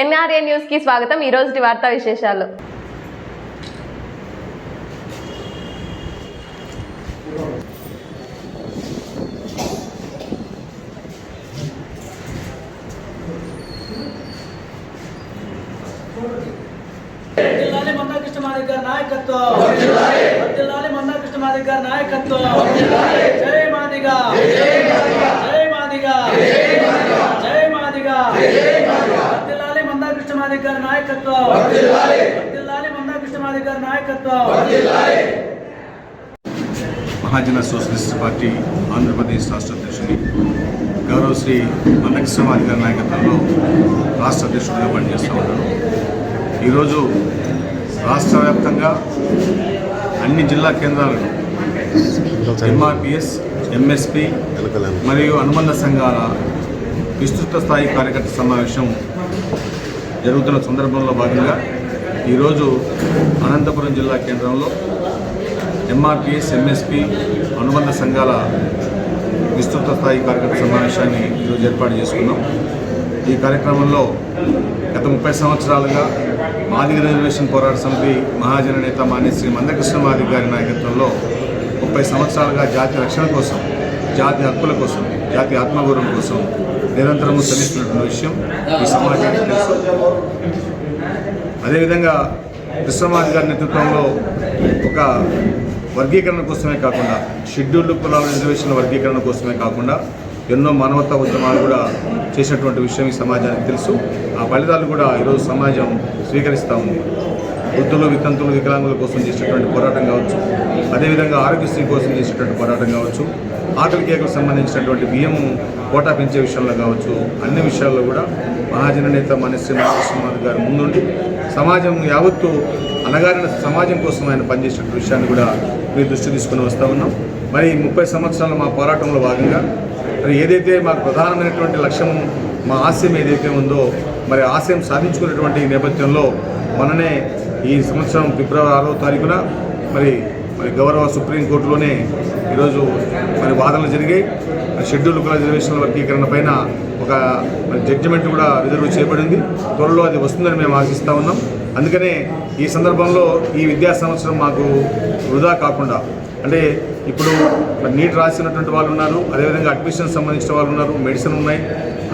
NRA న్యూస్కి స్వాగతం. ఈ రోజు వార్తా విశేషాలు. నాయకత్వం. వర్ధిల్లాలి మన్నా కృష్ణమాది గారి నాయకత్వం. జై మాదిగా జై మాదిగా జై మాదిగా వర్ధిల్లాలి మన్నా కృష్ణమాది గారి నాయకత్వం. గారి నాయకత్వం. మహాజన సోషలిస్ట్ పార్టీ ఆంధ్రప్రదేశ్ రాష్ట్ర అధ్యక్షుని గౌరవ శ్రీ మందకృష్ణమాది గారి నాయకత్వంలో రాష్ట్ర అధ్యక్షుడిగా పనిచేస్తూ ఉన్నాను. ఈరోజు రాష్ట్ర వ్యాప్తంగా అన్ని జిల్లా కేంద్రాలను ఎంఆర్పిఎస్ ఎంఎస్పి మరియు అనుబంధ సంఘాల విస్తృత స్థాయి కార్యకర్త సమావేశం జరుగుతున్న సందర్భంలో భాగంగా ఈరోజు అనంతపురం జిల్లా కేంద్రంలో ఎంఆర్పిఎస్ ఎంఎస్పి అనుబంధ సంఘాల విస్తృత స్థాయి కార్యకర్త సమావేశాన్ని ఈరోజు ఏర్పాటు చేసుకున్నాం. ఈ కార్యక్రమంలో గత ముప్పై సంవత్సరాలుగా మాదిగ రిజర్వేషన్ పోరాట సమితి మహాజన నేత మాన్య శ్రీ మందకృష్ణ మాదిగ గారి నాయకత్వంలో ముప్పై సంవత్సరాలుగా జాతి రక్షణ కోసం జాతి హక్కుల కోసం జాతి ఆత్మగౌరవం కోసం నిరంతరము శ్రమిస్తున్నటువంటి విషయం ఈ సమాజానికి తెలుసు. అదేవిధంగా విశ్వనాథ్ గారి నేతృత్వంలో ఒక వర్గీకరణ కోసమే కాకుండా షెడ్యూల్డ్ కులాల రిజర్వేషన్ల వర్గీకరణ కోసమే కాకుండా ఎన్నో మానవతా ఉద్యమాలు కూడా చేసినటువంటి విషయం ఈ సమాజానికి తెలుసు. ఆ ఫలితాలు కూడా ఈరోజు సమాజం స్వీకరిస్తూ ఉంది. వృద్ధులు వితంతులు వికలాంగుల కోసం చేసినటువంటి పోరాటం కావచ్చు. అదేవిధంగా ఆరోగ్యశ్రీ కోసం చేసినటువంటి పోరాటం కావచ్చు. ఆకలి కేకలకు సంబంధించినటువంటి బియ్యం కోటా పెంచే విషయంలో కావచ్చు. అన్ని విషయాల్లో కూడా మహాజన నేత మనశ్రీ మహాకృష్ణమాధ్ గారు ముందుండి సమాజం యావత్తు అనగారిన సమాజం కోసం ఆయన పనిచేసిన విషయాన్ని కూడా మీరు దృష్టి తీసుకుని వస్తూ ఉన్నాం. మరి ముప్పై సంవత్సరాల మా పోరాటంలో భాగంగా మరి ఏదైతే మాకు ప్రధానమైనటువంటి లక్ష్యం మా ఆశయం ఏదైతే ఉందో మరి ఆశయం సాధించుకునేటువంటి నేపథ్యంలో మననే ఈ సంవత్సరం ఫిబ్రవరి ఆరో తారీఖున మరి మరి గౌరవ సుప్రీంకోర్టులోనే ఈరోజు మరి వాదనలు జరిగాయి. షెడ్యూల్ కుల రిజర్వేషన్ల వర్గీకరణ పైన ఒక జడ్జిమెంట్ కూడా రిజర్వ్ చేయబడింది. త్వరలో అది వస్తుందని మేము ఆశిస్తూ ఉన్నాం. అందుకనే ఈ సందర్భంలో ఈ విద్యా సంవత్సరం మాకు వృధా కాకుండా అంటే ఇప్పుడు నీట్ రాసినటువంటి వాళ్ళు ఉన్నారు అదేవిధంగా అడ్మిషన్ సంబంధించిన వాళ్ళు ఉన్నారు మెడిసిన్ ఉన్నాయి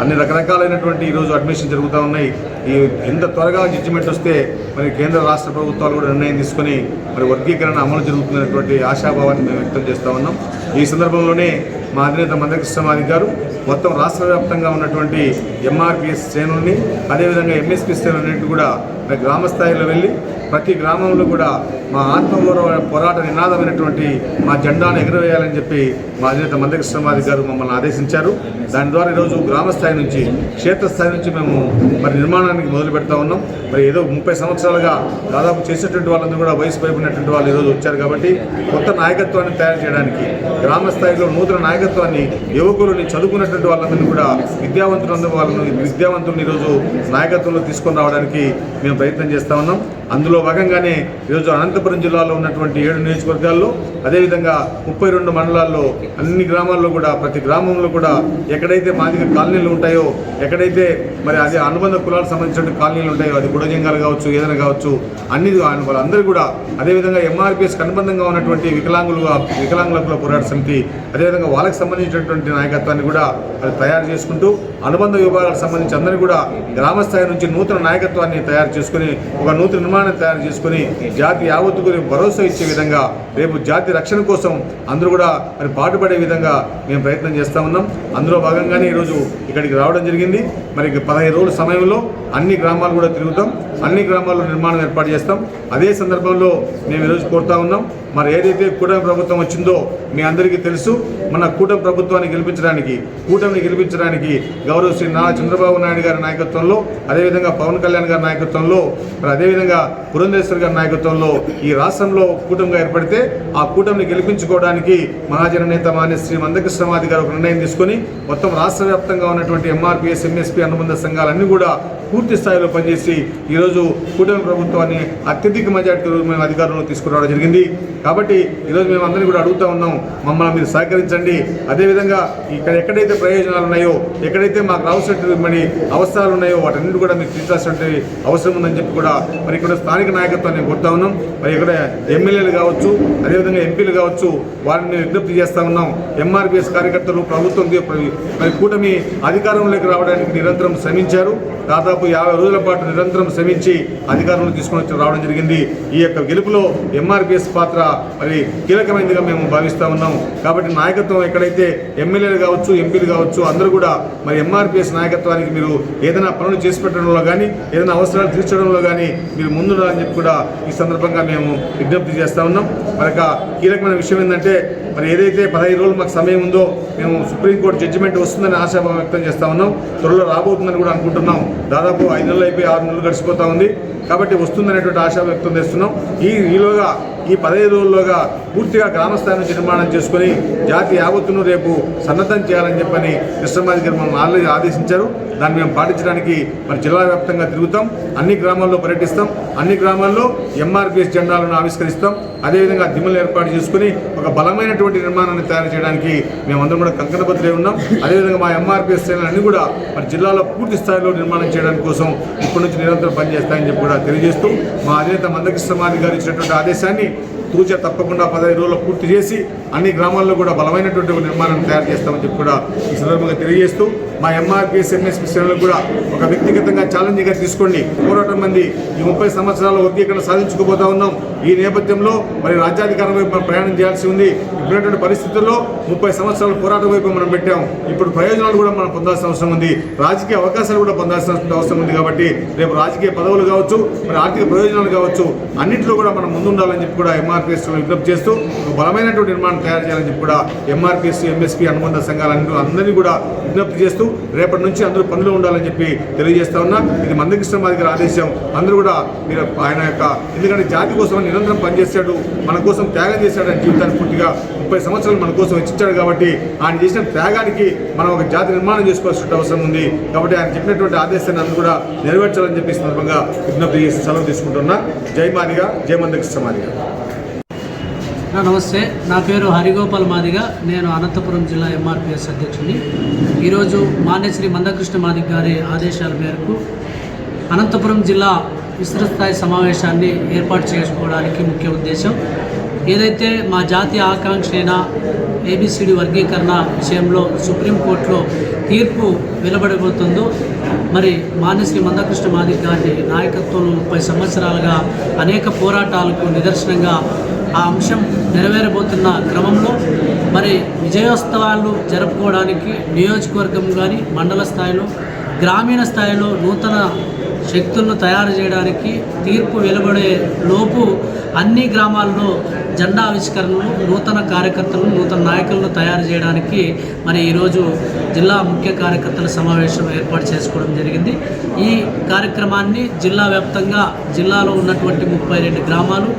అన్ని రకరకాలైనటువంటి ఈరోజు అడ్మిషన్ జరుగుతూ ఉన్నాయి. ఈ ఎంత త్వరగా జడ్జిమెంట్ వస్తే మరి కేంద్ర రాష్ట్ర ప్రభుత్వాలు కూడా నిర్ణయం తీసుకొని మరి వర్గీకరణ అమలు జరుగుతున్నటువంటి ఆశాభావాన్ని మేము వ్యక్తం చేస్తూ ఉన్నాం. ఈ సందర్భంలోనే మా అధినేత మందకృష్ణమాది గారు మొత్తం రాష్ట్ర వ్యాప్తంగా ఉన్నటువంటి ఎంఆర్పిఎస్ శ్రేణుల్ని అదేవిధంగా ఎంఎస్పి శ్రేణులన్నింటి కూడా మరి గ్రామ స్థాయిలో వెళ్ళి ప్రతి గ్రామంలో కూడా మా ఆత్మగౌరవ పోరాట నినాదమైనటువంటి మా జెండాను ఎగురవేయాలని చెప్పి మా అధినేత మందకృష్ణమాది గారు మమ్మల్ని ఆదేశించారు. దాని ద్వారా ఈరోజు గ్రామ స్థాయి నుంచి క్షేత్రస్థాయి నుంచి మేము మరి నిర్మాణానికి మొదలు పెడతా ఉన్నాం. మరి ఏదో ముప్పై సంవత్సరాలుగా దాదాపు చేసేటువంటి వాళ్ళందరూ కూడా వయసు పైబడినటువంటి వాళ్ళు ఈరోజు వచ్చారు కాబట్టి కొత్త నాయకత్వాన్ని తయారు చేయడానికి గ్రామ స్థాయిలో నూతన నాయకత్వాన్ని యువకులని చదువుకున్నటువంటి వాళ్ళందరినీ కూడా విద్యావంతులందరూ వాళ్ళని విద్యావంతులను ఈరోజు నాయకత్వంలో తీసుకొని రావడానికి మేము ప్రయత్నం చేస్తా ఉన్నాం. అందులో భాగంగానే ఈరోజు అనంతపురం జిల్లాలో ఉన్నటువంటి ఏడు నియోజకవర్గాల్లో అదేవిధంగా ముప్పై రెండు మండలాల్లో అన్ని గ్రామాల్లో కూడా ప్రతి గ్రామంలో కూడా ఎక్కడైతే మాదిక కాలనీలు ఉంటాయో ఎక్కడైతే మరి అదే అనుబంధ కులాలకు సంబంధించిన కాలనీలు ఉంటాయో అది గుడజంగాలు కావచ్చు ఏదైనా కావచ్చు అన్ని వాళ్ళందరూ కూడా అదేవిధంగా ఎంఆర్పిఎస్ అనుబంధంగా ఉన్నటువంటి వికలాంగులుగా వికలాంగుల పోరాట సమితి అదేవిధంగా వాళ్ళకి సంబంధించినటువంటి నాయకత్వాన్ని కూడా అది తయారు చేసుకుంటూ అనుబంధ విభాగాలకు సంబంధించి అందరినీ కూడా గ్రామస్థాయి నుంచి నూతన నాయకత్వాన్ని తయారు చేసుకుని ఒక నూతన నిర్మాణాన్ని తయారు చేసుకుని జాతి యావత్తుకు భరోసా ఇచ్చే విధంగా రేపు జాతి రక్షణ కోసం అందరూ కూడా మరి పాటుపడే విధంగా మేము ప్రయత్నం చేస్తూ ఉన్నాం. అందులో భాగంగానే ఈరోజు ఇక్కడికి రావడం జరిగింది. మరి పదహైదు రోజుల సమయంలో అన్ని గ్రామాలు కూడా తిరుగుతాం. అన్ని గ్రామాల్లో నిర్మాణం ఏర్పాటు చేస్తాం. అదే సందర్భంలో మేము ఈరోజు కోరుతా ఉన్నాం. మరి ఏదైతే కూటమి ప్రభుత్వం వచ్చిందో మీ అందరికీ తెలుసు. మన కూటమి ప్రభుత్వాన్ని గెలిపించడానికి కూటమిని గెలిపించడానికి గౌరవ శ్రీ నారా చంద్రబాబు నాయుడు గారి నాయకత్వంలో అదేవిధంగా పవన్ కళ్యాణ్ గారి నాయకత్వంలో నాయకత్వంలో మరి అదేవిధంగా పురంధేశ్వర్ గారి నాయకత్వంలో ఈ రాష్ట్రంలో కూటమిగా ఏర్పడితే ఆ కూటమిని గెలిపించుకోవడానికి మహాజన నేత మాన్య శ్రీ మందకృష్ణమాది గారు ఒక నిర్ణయం తీసుకొని మొత్తం రాష్ట్ర వ్యాప్తంగా ఉన్నటువంటి ఎంఆర్పిఎస్ ఎంఎస్పీ అనుబంధ సంఘాలన్నీ కూడా పూర్తి స్థాయిలో పనిచేసి ఈరోజు కూటమి ప్రభుత్వాన్ని అత్యధిక మెజార్టీ మేము అధికారంలో తీసుకురావడం జరిగింది. కాబట్టి ఈరోజు మేము అందరినీ కూడా అడుగుతూ ఉన్నాం మమ్మల్ని మీరు సహకరించండి. అదేవిధంగా ఇక్కడ ఎక్కడైతే ప్రయోజనాలు ఉన్నాయో ఎక్కడైతే మాకు రావాల్సినటువంటి మరి అవసరాలు ఉన్నాయో వాటన్నిటి కూడా మీరు తీర్చాల్సినటువంటి అవసరం ఉందని చెప్పి కూడా మరి ఇక్కడ స్థానిక నాయకత్వాన్ని కోరుతా ఉన్నాం. మరి ఇక్కడ ఎమ్మెల్యేలు కావచ్చు అదేవిధంగా ఎంపీలు కావచ్చు వారిని విజ్ఞప్తి చేస్తా ఉన్నాం. ఎంఆర్పిఎస్ కార్యకర్తలు ప్రభుత్వం మరి కూటమి అధికారంలోకి రావడానికి నిరంతరం శ్రమించారు. దాదాపు యాభై రోజుల పాటు నిరంతరం శ్రమించి అధికారంలో తీసుకొని వచ్చి రావడం జరిగింది. ఈ యొక్క గెలుపులో ఎంఆర్పిఎస్ పాత్ర మరి కీలకమైనదిగా మేము భావిస్తూ ఉన్నాం. కాబట్టి నాయకత్వం ఎక్కడైతే ఎమ్మెల్యేలు కావచ్చు ఎంపీలు కావచ్చు అందరూ కూడా మరి ఎంఆర్పిఎస్ నాయకత్వానికి మీరు ఏదైనా పనులు చేసి పెట్టడంలో కానీ ఏదైనా అవసరాలు తీర్చడంలో కానీ మీరు ముందుండాలని చెప్పి కూడా ఈ సందర్భంగా మేము విజ్ఞప్తి చేస్తా ఉన్నాం. మరి కీలకమైన విషయం ఏంటంటే మరి ఏదైతే పదహైదు రోజులు మాకు సమయం ఉందో మేము సుప్రీంకోర్టు జడ్జిమెంట్ వస్తుందని ఆశాభావం వ్యక్తం చేస్తా ఉన్నాం. త్వరలో రాబోతుందని కూడా అనుకుంటున్నాం. దాదాపు ఐదు నెలలు అయిపోయి ఆరు నెలలు గడిచిపోతూ ఉంది. కాబట్టి వస్తుందనేటువంటి ఆశ వ్యక్తం చేస్తున్నాం. ఈ ఈలోగా ఈ పదహైదు రోజుల్లోగా పూర్తిగా గ్రామస్థాయి నుంచి నిర్మాణం చేసుకొని జాతి యావత్తును రేపు సన్నద్ధం చేయాలని చెప్పని కృష్ణమాది గారు మనం ఆల్రెడీ ఆదేశించారు. దాన్ని మేము పాటించడానికి మరి జిల్లా వ్యాప్తంగా తిరుగుతాం. అన్ని గ్రామాల్లో పర్యటిస్తాం. అన్ని గ్రామాల్లో ఎంఆర్పిఎస్ జెండాలను ఆవిష్కరిస్తాం. అదేవిధంగా దిమ్మలు ఏర్పాటు చేసుకుని ఒక బలమైనటువంటి నిర్మాణాన్ని తయారు చేయడానికి మేమందరం కూడా కంకణబద్దులై ఉన్నాం. అదేవిధంగా మా ఎంఆర్పిఎస్ శ్రేణులన్నీ కూడా మరి జిల్లాలో పూర్తి స్థాయిలో నిర్మాణం చేయడానికి కోసం ఇప్పటి నుంచి నిరంతరం పనిచేస్తాయని చెప్పి కూడా తెలియజేస్తూ మా అధినేత మందకృష్ణమాది గారు ఇచ్చినటువంటి ఆదేశాన్ని తూచ తప్పకుండా పదహైదు రోజులు పూర్తి చేసి అన్ని గ్రామాల్లో కూడా బలమైనటువంటి నిర్మాణం తయారు చేస్తామని చెప్పి కూడా ఈ సందర్భంగా తెలియజేస్తూ మా ఎంఆర్పిఎస్ ఎంఎస్పీ శ్రేణులకు కూడా ఒక వ్యక్తిగతంగా ఛాలెంజ్గా తీసుకోండి. పోరాటం మంది ఈ ముప్పై సంవత్సరాల వర్గీకరణ సాధించుకుపోతా ఉన్నాం. ఈ నేపథ్యంలో మరి రాజ్యాధికారం వైపు ప్రయాణం చేయాల్సి ఉంది. ఇప్పుడున్నటువంటి పరిస్థితుల్లో ముప్పై సంవత్సరాల పోరాటం వైపు మనం పెట్టాం. ఇప్పుడు ప్రయోజనాలు కూడా మనం పొందాల్సిన అవసరం ఉంది. రాజకీయ అవకాశాలు కూడా పొందాల్సిన అవసరం ఉంది కాబట్టి రేపు రాజకీయ పదవులు కావచ్చు మరి ఆర్థిక ప్రయోజనాలు కావచ్చు అన్నింటిలో కూడా మనం ముందుండాలని చెప్పి కూడా ఎంఆర్పిఎస్ విజ్ఞప్తి చేస్తూ బలమైనటువంటి నిర్మాణం తయారు చేయాలని చెప్పి కూడా ఎంఆర్పిఎస్ ఎంఎస్పీ అనుబంధ సంఘాలను అందరినీ కూడా విజ్ఞప్తి చేస్తూ రేపటి నుంచి అందరూ పనులు ఉండాలని చెప్పి తెలియజేస్తా ఉన్నా. ఇది మందకృష్ణ గారి ఆదేశం. అందరూ కూడా మీరు ఆయన యొక్క ఎందుకంటే జాతి కోసం నిరంతరం పనిచేశాడు మన కోసం త్యాగం చేశాడు అని జీవితాన్ని పూర్తిగా ముప్పై సంవత్సరాలు మన కోసం ఇచ్చాడు కాబట్టి ఆయన చేసిన త్యాగానికి మనం ఒక జాతి నిర్మాణం చేసుకోవాల్సిన అవసరం ఉంది. కాబట్టి ఆయన చెప్పినటువంటి ఆదేశాన్ని అందరూ కూడా నెరవేర్చాలని చెప్పి సందర్భంగా విజ్ఞప్తి చేసి సెలవు తీసుకుంటున్నా. జై మాదిగా జై మందకృష్ణ మాదిగా. నమస్తే. నా పేరు హరిగోపాల్ మాదిగ. నేను అనంతపురం జిల్లా ఎంఆర్పిఎస్ అధ్యక్షుడిని. ఈరోజు మాన్యశ్రీ మందకృష్ణ మాదిగ గారి ఆదేశాల మేరకు అనంతపురం జిల్లా విస్తృత స్థాయి సమావేశాన్ని ఏర్పాటు చేసుకోవడానికి ముఖ్య ఉద్దేశం. ఏదైతే మా జాతీయ ఆకాంక్ష అయిన ఏబిసిడి వర్గీకరణ విషయంలో సుప్రీంకోర్టులో తీర్పు వెలువడబోతుందో మరి మాన్యశ్రీ మందకృష్ణ మాదిగ గారి నాయకత్వంలో ముప్పై సంవత్సరాలుగా అనేక పోరాటాలకు నిదర్శనంగా ఆ అంశం నెరవేరబోతున్న క్రమంలో మరి విజయోత్సవాలు జరుపుకోవడానికి నియోజకవర్గం కానీ మండల స్థాయిలో గ్రామీణ స్థాయిలో నూతన శక్తులను తయారు చేయడానికి తీర్పు వెలువడే లోపు అన్ని గ్రామాల్లో జెండా ఆవిష్కరణలు నూతన కార్యకర్తలను నూతన నాయకులను తయారు చేయడానికి మరి ఈరోజు జిల్లా ముఖ్య కార్యకర్తల సమావేశం ఏర్పాటు చేసుకోవడం జరిగింది. ఈ కార్యక్రమాన్ని జిల్లా వ్యాప్తంగా జిల్లాలో ఉన్నటువంటి ముప్పై రెండు గ్రామాలు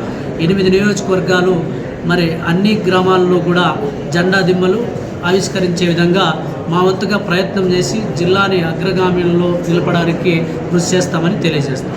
ఎనిమిది నియోజకవర్గాలు మరి అన్ని గ్రామాల్లో కూడా జెండా దిమ్మలు ఆవిష్కరించే విధంగా మా వంతుగా ప్రయత్నం చేసి జిల్లాని అగ్రగామిలో నిలపడానికి కృషి చేస్తామని తెలియజేస్తాం.